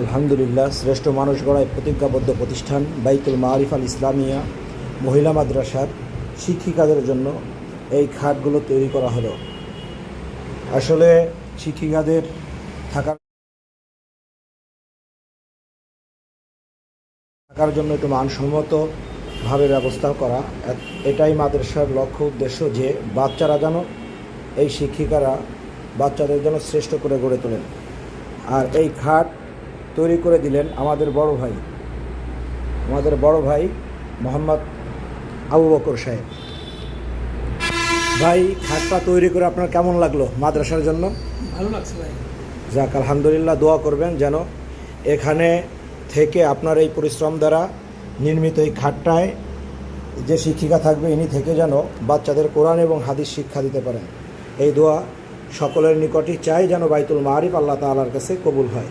আলহামদুলিল্লাহ, শ্রেষ্ঠ মানুষ গড়ায় প্রতিজ্ঞাবদ্ধ প্রতিষ্ঠান বাইতুল মারিফ আল ইসলামিয়া মহিলা মাদ্রাসার শিক্ষিকাদের জন্য এই খাটগুলো তৈরি করা হলো। আসলে শিক্ষিকাদের থাকার থাকার জন্য একটু মানসম্মতভাবে ব্যবস্থা করা এটাই মাদ্রাসার লক্ষ্য উদ্দেশ্য যে বাচ্চারা যেন এই শিক্ষিকারা বাচ্চাদের যেন শ্রেষ্ঠ করে গড়ে তোলেন। আর এই খাট তৈরি করে দিলেন আমাদের বড় ভাই। আমাদের বড় ভাই মোহাম্মদ আবু বকর সাহেব। ভাই খাটটা তৈরি করে আপনার কেমন লাগল মাদ্রাসার জন্য? ভালো লাগছে ভাই। যাক আলহামদুলিল্লাহ দোয়া করবেন যেন এখানে থেকে আপনার এই পরিশ্রম দ্বারা নির্মিত এই খাটটায় যে শিক্ষিকা থাকবে ইনি থেকে যেন বাচ্চাদের কোরআন এবং হাদিস শিক্ষা দিতে পারেন। এই দোয়া সকলের নিকটই চাই যেন বাইতুল মারিফ আল্লাহ তাআলার কাছে কবুল হয়।